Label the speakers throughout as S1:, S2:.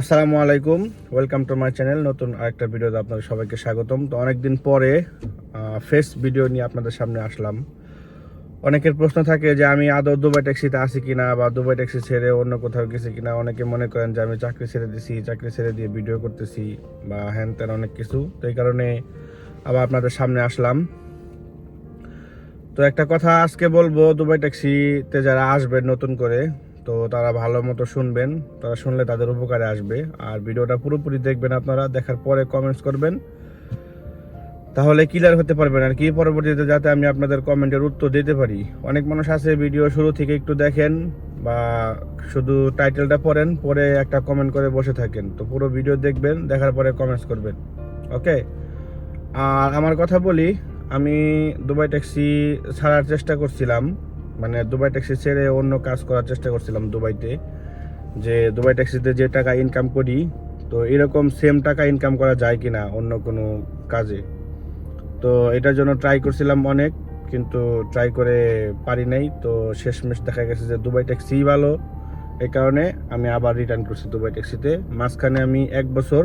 S1: আসসালামু আলাইকুম। Welcome to my channel নতুন আরেকটা ভিডিওতে আপনাদের সবাইকে স্বাগতম। তো অনেকদিন পরে ফেস ভিডিও নিয়ে আপনাদের সামনে আসলাম। অনেকের প্রশ্ন থাকে যে, আমি আদৌ দুবাই ট্যাক্সিতে আসি কিনা বা দুবাই ট্যাক্সি ছেড়ে অন্য কোথাও গেছি কিনা? অনেকে মনে করেন যে, আমি চাকরি ছেড়ে দিছি, চাকরি ছেড়ে দিয়ে ভিডিও করতেছি বা হ্যান ত্যান অনেক কিছু। তো এই কারণে আবার আপনাদের সামনে আসলাম। তো একটা কথা আজকে বলব, দুবাই ট্যাক্সিতে যারা আসবেন নতুন করে তো তারা ভালো মতো শুনবেন, তারা শুনলে তাদের উপকারে আসবে। আর ভিডিওটা পুরোপুরি দেখবেন আপনারা, দেখার পরে কমেন্টস করবেন। তাহলে ক্লিয়ার হতে পারবেন। আর কি পরবর্তীতে যাতে আমি আপনাদের কমেন্টের উত্তর দিতে পারি। অনেক মানুষ আছে ভিডিও শুরু থেকে একটু দেখেন বা শুধু টাইটেলটা পড়েন, পরে একটা কমেন্ট করে বসে থাকেন। তো পুরো ভিডিও দেখবেন, দেখার পরে কমেন্টস করবেন। ওকে আর আমার কথা বলি, আমি দুবাই ট্যাক্সি ছাড়ার চেষ্টা করছিলাম। মানে দুবাই ট্যাক্সি ছেড়ে অন্য কাজ করার চেষ্টা করছিলাম দুবাইতে, যে দুবাই ট্যাক্সিতে যে টাকা ইনকাম করি, তো এরকম সেম টাকা ইনকাম করা যায় কিনা অন্য কোনো কাজে? তো এটার জন্য ট্রাই করছিলাম অনেক, কিন্তু ট্রাই করে পারি নাই। তো শেষমেশ দেখা গেছে যে দুবাই ট্যাক্সি ভালো, এই কারণে আমি আবার রিটার্ন করছি দুবাই ট্যাক্সিতে। মাঝখানে আমি এক বছর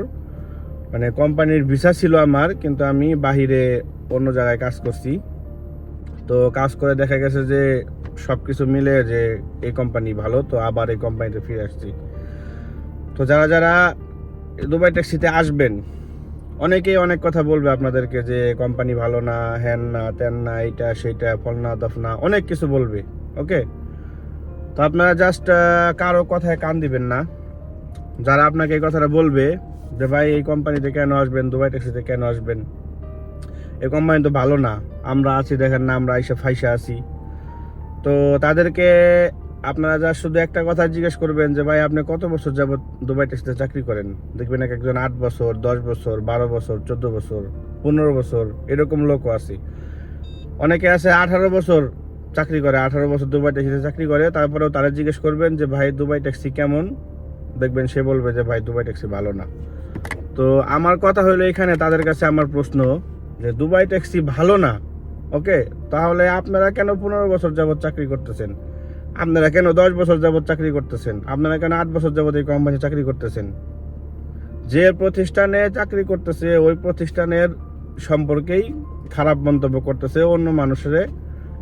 S1: মানে কোম্পানির ভিসা ছিল আমার, কিন্তু আমি বাহিরে অন্য জায়গায় কাজ করছি। তো কাজ করে দেখা গেছে যে সব কিছু মিলে যে এই কোম্পানি ভালো, তো আবার এই কোম্পানিতে ফিরে আসছি। তো যারা যারা দুবাই ট্যাক্সিতে আসবেন, অনেকেই অনেক কথা বলবে আপনাদেরকে যে কোম্পানি ভালো না, হ্যান না, ত্যান না, এইটা, সেইটা, ফলনা, দফনা, অনেক কিছু বলবে ওকে তো আপনারা জাস্ট কারও কথায় কান দিবেন না। যারা আপনাকে এই কথাটা বলবে যে ভাই এই কোম্পানিতে কেন আসবেন দুবাই ট্যাক্সিতে কেন আসবেন? এই কোম্পানি তো ভালো না, আমরা আছি, দেখেন না, আমরা এসে ফাইসা আছি। তো তাদেরকে আপনারা যা শুধু একটা কথা জিজ্ঞেস করবেন যে, ভাই, আপনি কত বছর যাবত দুবাই ট্যাক্সিতে চাকরি করেন? দেখবেন এক একজন আট বছর, দশ বছর, বারো বছর, চোদ্দ বছর, পনেরো বছর, এরকম লোকও আছে। অনেকে আছে আঠারো বছর চাকরি করে, আঠারো বছর দুবাই ট্যাক্সিতে চাকরি করে, তারপরেও তারা জিজ্ঞেস করবেন যে, ভাই, দুবাই ট্যাক্সি কেমন? দেখবেন সে বলবে যে, ভাই, দুবাই ট্যাক্সি ভালো না। তো আমার কথা হলো এখানে তাদের কাছে আমার প্রশ্ন যে, দুবাই ট্যাক্সি ভালো না? ওকে? তাহলে আপনারা কেন পনেরো বছর যাবত চাকরি করতেছেন? আপনারা কেন দশ বছর যাবৎ চাকরি করতেছেন? আপনারা কেন আট বছর যাবত এই কোম্পানি চাকরি করতেছেন? যে প্রতিষ্ঠানে চাকরি করতেছে, ওই প্রতিষ্ঠানের সম্পর্কেই খারাপ মন্তব্য করতেছে, অন্য মানুষের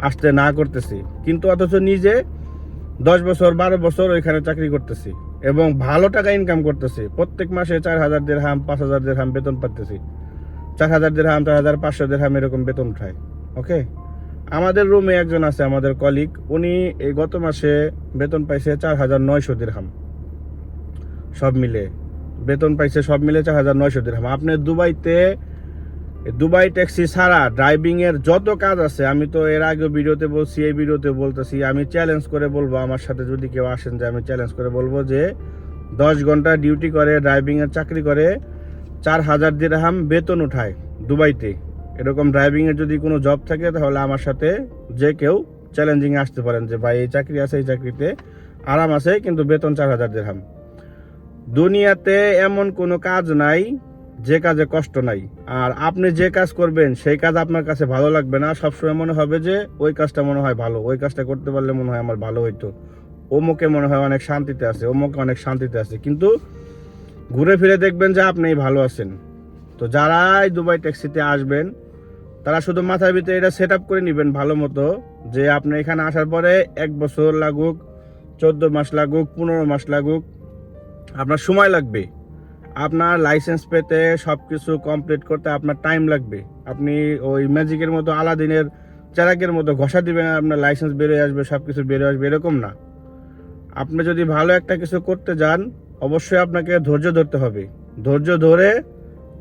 S1: আসতে না করতেছি। কিন্তু অথচ নিজে দশ বছর, বারো বছর ওইখানে চাকরি করতেছি এবং ভালো টাকা ইনকাম করতেছি। প্রত্যেক মাসে চার হাজার দেড় হাম পাঁচ হাজার দেড় হাম বেতন পাচ্তেছি চার হাজার দেড় হাম চার হাজার পাঁচশো দেড় হাম এরকম বেতন উঠায়। ওকে আমাদের রুমে একজন আছে, আমাদের কলিগ উনি এই গত মাসে বেতন পাইছে চার হাজার নয়শো দিরহাম সব মিলে। বেতন পাইছে সব মিলে চার হাজার নয়শো দিরহাম আপনি দুবাইতে, দুবাই ট্যাক্সি ছাড়া ড্রাইভিং এর যত কাজ আছে, আমি তো এর আগে ভিডিওতে বলছি, এই ভিডিওতে বলতেছি, আমি চ্যালেঞ্জ করে বলব আমার সাথে যদি কেউ আসেন যে আমি চ্যালেঞ্জ করে বলব যে দশ ঘণ্টা ডিউটি করে ড্রাইভিং এর চাকরি করে, চার হাজার দিরহাম বেতন উঠায় দুবাইতে। এরকম ড্রাইভিং এর যদি কোনো জব থাকে, তাহলে আমার সাথে যে কেউ চ্যালেঞ্জিং আসতে পারেন যে, ভাই, এই চাকরি আছে, এই চাকরিতে আরাম আছে, কিন্তু বেতন চার হাজার দিরহাম দুনিয়াতে এমন কোনো কাজ নাই, যে কাজে কষ্ট নাই। আর আপনি যে কাজ করবেন, সেই কাজ আপনার কাছে ভালো লাগবে না। সবসময় মনে হবে যে, ওই কাজটা মনে হয় ভালো, ওই কাজটা করতে পারলে মনে হয় আমার ভালো হইতো। অমুকে মনে হয় অনেক শান্তিতে আছে, অমুকে অনেক শান্তিতে আছে। কিন্তু ঘুরে ফিরে দেখবেন যে আপনি ভালো আছেন। তো যারাই দুবাই ট্যাক্সিতে আসবেন তারা শুধু মাথার ভিতরে এটা সেট করে নেবেন ভালো মতো যে আপনি এখানে আসার পরে এক বছর লাগুক, চোদ্দ মাস লাগুক, পনেরো মাস লাগুক, আপনার সময় লাগবে। আপনার লাইসেন্স পেতে সব কিছু কমপ্লিট করতে আপনার টাইম লাগবে। আপনি ওই ম্যাজিকের মতো আলাদিনের চারাকের মতো ঘষা দিবেন, আপনার লাইসেন্স বেরোয় আসবে সব কিছু বেরোয় আসবে, এরকম না। আপনি যদি ভালো একটা কিছু করতে যান, অবশ্যই আপনাকে ধৈর্য ধরতে হবে। ধৈর্য ধরে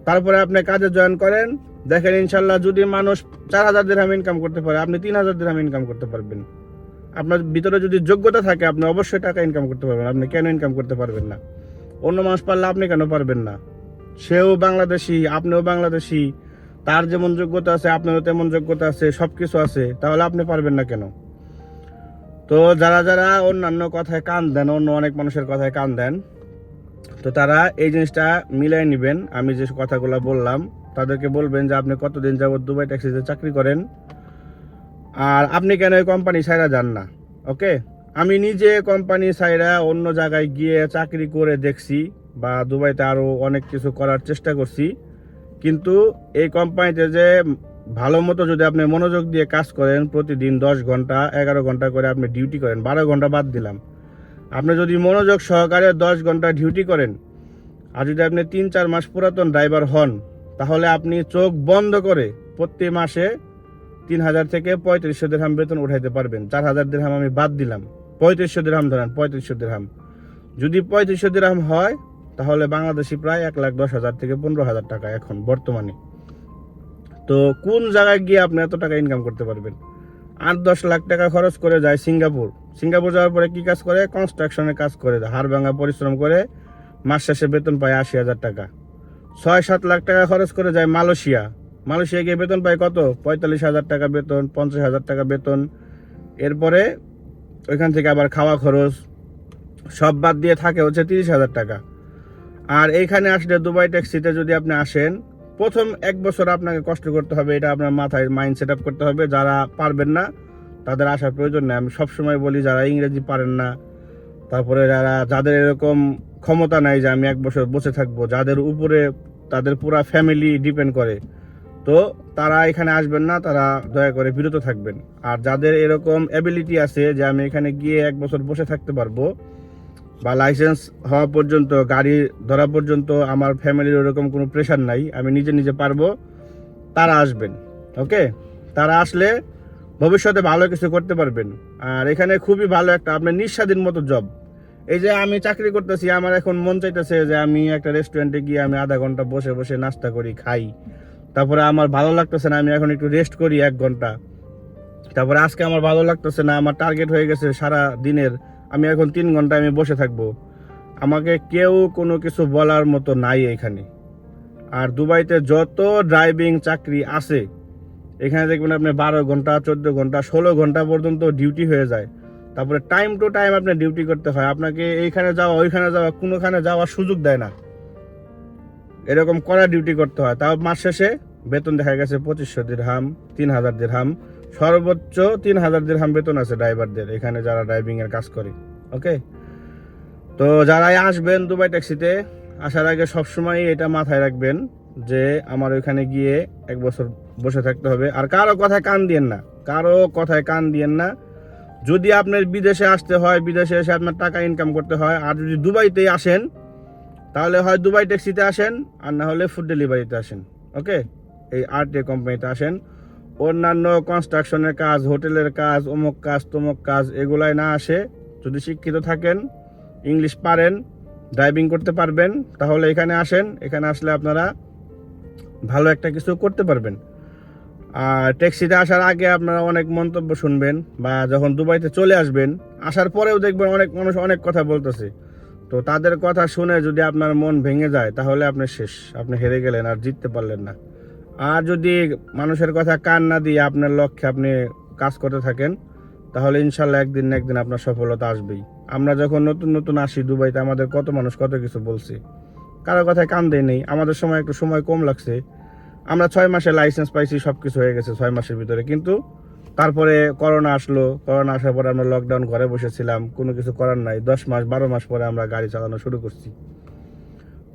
S1: তারপরে আপনি কাজে জয়েন করেন দেখেন ইনশাল্লাহ যদি মানুষ চার হাজার দিরহাম ইনকাম করতে পারে, আপনি তিন হাজার দিরহাম ইনকাম করতে পারবেন। আপনার ভিতরে যদি যোগ্যতা থাকে, আপনি অবশ্যই টাকা ইনকাম করতে পারবেন। আপনি কেন ইনকাম করতে পারবেন না? অন্য মানুষ পারলে আপনি কেন পারবেন না? সেও বাংলাদেশি, আপনিও বাংলাদেশি, তার যেমন যোগ্যতা আছে আপনারও তেমন যোগ্যতা আছে সব কিছু আছে, তাহলে আপনি পারবেন না কেন? তো যারা যারা অন্যান্য কথায় কান দেন, অন্য অনেক মানুষের কথায় কান দেন, তো তারা এই জিনিসটা মিলাই নেবেন। আমি যে কথাগুলো বললাম তাদেরকে বলবেন যে আপনি কতদিন যাবত দুবাই ট্যাক্সিতে চাকরি করেন? আর আপনি কেন এই কোম্পানি সাইরা যান না? ওকে? আমি নিজে কোম্পানি সাইরা অন্য জায়গায় গিয়ে চাকরি করে দেখছি বা দুবাইতে আরও অনেক কিছু করার চেষ্টা করছি। কিন্তু এই কোম্পানিতে যে ভালো মতো যদি আপনি মনোযোগ দিয়ে কাজ করেন, প্রতিদিন দশ ঘণ্টা, এগারো ঘণ্টা করে আপনি ডিউটি করেন, বারো ঘণ্টা বাদ দিলাম। আপনি যদি মনোযোগ সহকারে দশ ঘণ্টা ডিউটি করেন, আর যদি আপনি তিন চার মাস পুরাতন ড্রাইভার হন তাহলে আপনি চোখ বন্ধ করে প্রতি মাসে তিন হাজার থেকে পঁয়ত্রিশশো দেড়হাম বেতন উঠাইতে পারবেন। চার হাজার দেড়হাম আমি বাদ দিলাম। পঁয়ত্রিশশো দেড়হাম ধরেন, পঁয়ত্রিশশো দেড়হাম। যদি পঁয়ত্রিশশো দেড়হাম হয়, তাহলে বাংলাদেশি প্রায় এক লাখ দশ হাজার থেকে পনেরো হাজার টাকা এখন বর্তমানে। তো কোন জায়গায় গিয়ে আপনি এত টাকা ইনকাম করতে পারবেন? আট দশ লাখ টাকা খরচ করে যায় সিঙ্গাপুর। সিঙ্গাপুর যাওয়ার পরে কি কাজ করে? কনস্ট্রাকশনের কাজ করে। হাড় ভাঙা পরিশ্রম করে মাস শেষে বেতন পায় আশি হাজার টাকা। ছয় সাত লাখ টাকা খরচ করে যায় মালয়েশিয়া। মালয়েশিয়া গিয়ে বেতন পায় কত? পঁয়তাল্লিশ হাজার টাকা বেতন, পঞ্চাশ হাজার টাকা বেতন। এরপরে ওইখান থেকে আবার খাওয়া খরচ। সব বাদ দিয়ে থাকে হচ্ছে তিরিশ হাজার টাকা। আর এইখানে আসলে দুবাই ট্যাক্সিতে যদি আপনি আসেন, প্রথম এক বছর আপনাকে কষ্ট করতে হবে, এটা আপনার মাথায় মাইন্ড সেট আপ করতে হবে। যারা পারবেন না, তাদের আসার প্রয়োজন নেই। আমি সবসময় বলি, যারা ইংরেজি পারেন না তারপরে যারা, যাদের এরকম ক্ষমতা নাই যে আমি এক বছর বসে থাকব, যাদের উপরে তাদের পুরা ফ্যামিলি ডিপেন্ড করে, তো তারা এখানে আসবেন না, তারা দয়া করে বিরত থাকবেন। আর যাদের এরকম অ্যাবিলিটি আছে যে আমি এখানে গিয়ে এক বছর বসে থাকতে পারব, বা লাইসেন্স হওয়া পর্যন্ত, গাড়ি ধরা পর্যন্ত আমার ফ্যামিলির ওরকম কোনো প্রেশার নাই, আমি নিজে নিজে পারব, তারা আসবেন ওকে তারা আসলে ভবিষ্যতে ভালো কিছু করতে পারবেন। আর এখানে খুবই ভালো একটা আপনার নিঃস্বাধীন মতো জব এই যে আমি চাকরি করতেছি, আমার এখন মন চাইতেছে যে আমি একটা রেস্টুরেন্টে গিয়ে আমি আধা ঘণ্টা বসে বসে নাস্তা করি, খাই। তারপরে আমার ভালো লাগতেছে না, আমি এখন একটু রেস্ট করি এক ঘণ্টা। তারপরে আজকে আমার ভালো লাগতেছে না, আমার টার্গেট হয়ে গেছে সারা দিনের। আমি এখন তিন ঘণ্টা আমি বসে থাকব। আমাকে কেউ কোনো কিছু বলার মতো নাই এখানে। আর দুবাইতে যত ড্রাইভিং চাকরি আছে এখানে দেখবেন আপনি বারো ঘণ্টা, চোদ্দ ঘণ্টা, ষোলো ঘণ্টা পর্যন্ত ডিউটি হয়ে যায়। তারপরে টাইম টু টাইম আপনার ডিউটি করতে হয়। আপনাকে এইখানে যাওয়া, ওইখানে যাওয়া, কোনোখানে যাওয়ার সুযোগ দেয় না। এরকম কড়া ডিউটি করতে হয়। তাও মাস শেষে বেতন দেখা গেছে পঁচিশশো দিরহাম তিন হাজার দিরহাম সর্বোচ্চ তিন হাজার দিরহাম বেতন আছে ড্রাইভারদের এখানে যারা ড্রাইভিং এর কাজ করে। ওকে তো যারাই আসবেন দুবাই ট্যাক্সিতে আসার আগে সবসময় এটা মাথায় রাখবেন যে, আমার ওইখানে গিয়ে এক বছর বসে থাকতে হবে। আর কারও কথায় কান দিয়েন না। কারও কথায় কান দিয়েন না। যদি আপনার বিদেশে আসতে হয়, বিদেশে এসে আপনার টাকা ইনকাম করতে হয়, আর যদি দুবাইতেই আসেন, তাহলে হয় দুবাই ট্যাক্সিতে আসেন, আর না হলে ফুড ডেলিভারিতে আসেন। ওকে এই আরটি কোম্পানিতে আসেন। অন্যান্য কনস্ট্রাকশনের কাজ, হোটেলের কাজ, অমুক কাজ, তমুক কাজ, এগুলাই না আসে। যদি শিক্ষিত থাকেন ইংলিশ পারেন ড্রাইভিং করতে পারবেন, তাহলে এখানে আসেন। এখানে আসলে আপনারা ভালো একটা কিছু করতে পারবেন। আর ট্যাক্সিতে আসার আগে আপনারা অনেক মন্তব্য শুনবেন বা যখন দুবাইতে চলে আসবেন, আসার পরেও দেখবেন অনেক মানুষ অনেক কথা বলতেছে। তো তাদের কথা শুনে যদি আপনার মন ভেঙে যায়, তাহলে আপনি শেষ, আপনি হেরে গেলেন আর জিততে পারলেন না। আর যদি মানুষের কথা কান না দিয়ে আপনার লক্ষ্যে আপনি কাজ করতে থাকেন, তাহলে ইনশাল্লাহ একদিন না একদিন আপনার সফলতা আসবেই। আমরা যখন নতুন নতুন আসি দুবাইতে, আমাদের কত মানুষ কত কিছু বলছে। কারও কথায় কান দেয় নেই, আমাদের সময় একটু সময় কম লাগছে। আমরা ছয় মাসে লাইসেন্স পাইছি সব কিছু হয়ে গেছে ছয় মাসের ভিতরে। কিন্তু তারপরে করোনা আসলো। করোনা আসার পরে আমরা লকডাউন ঘরে বসেছিলাম, কোনো কিছু করার নাই। দশ মাস, বারো মাস পরে আমরা গাড়ি চালানো শুরু করছি।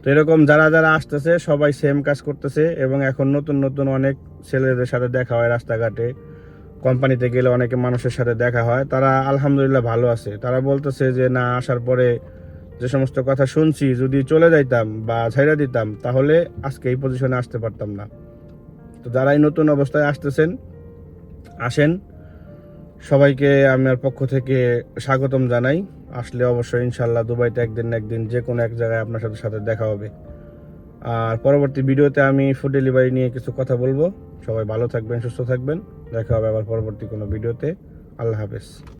S1: তো এরকম যারা যারা আসতেছে, সবাই সেম কাজ করতেছে এবং এখন নতুন নতুন অনেক ছেলেদের সাথে দেখা হয় রাস্তাঘাটে। কোম্পানিতে গেলে অনেকে মানুষের সাথে দেখা হয়। তারা আলহামদুলিল্লাহ ভালো আছে। তারা বলতেছে যে, না, আসার পরে যে সমস্ত কথা শুনছি, যদি চলে যাইতাম বা ছাইড়া দিতাম, তাহলে আজকে এই পজিশনে আসতে পারতাম না। তো যারাই নতুন অবস্থায় আসতেছেন, আসেন। সবাইকে আমার পক্ষ থেকে স্বাগতম জানাই। আসলে অবশ্যই ইনশাল্লাহ দুবাইতে একদিন না একদিন যে কোনো এক জায়গায় আপনার সাথে সাথে দেখা হবে। আর পরবর্তী ভিডিওতে আমি ফুড ডেলিভারি নিয়ে কিছু কথা বলব। সবাই ভালো থাকবেন, সুস্থ থাকবেন। দেখা হবে আবার পরবর্তী কোনো ভিডিওতে। আল্লাহ হাফেজ।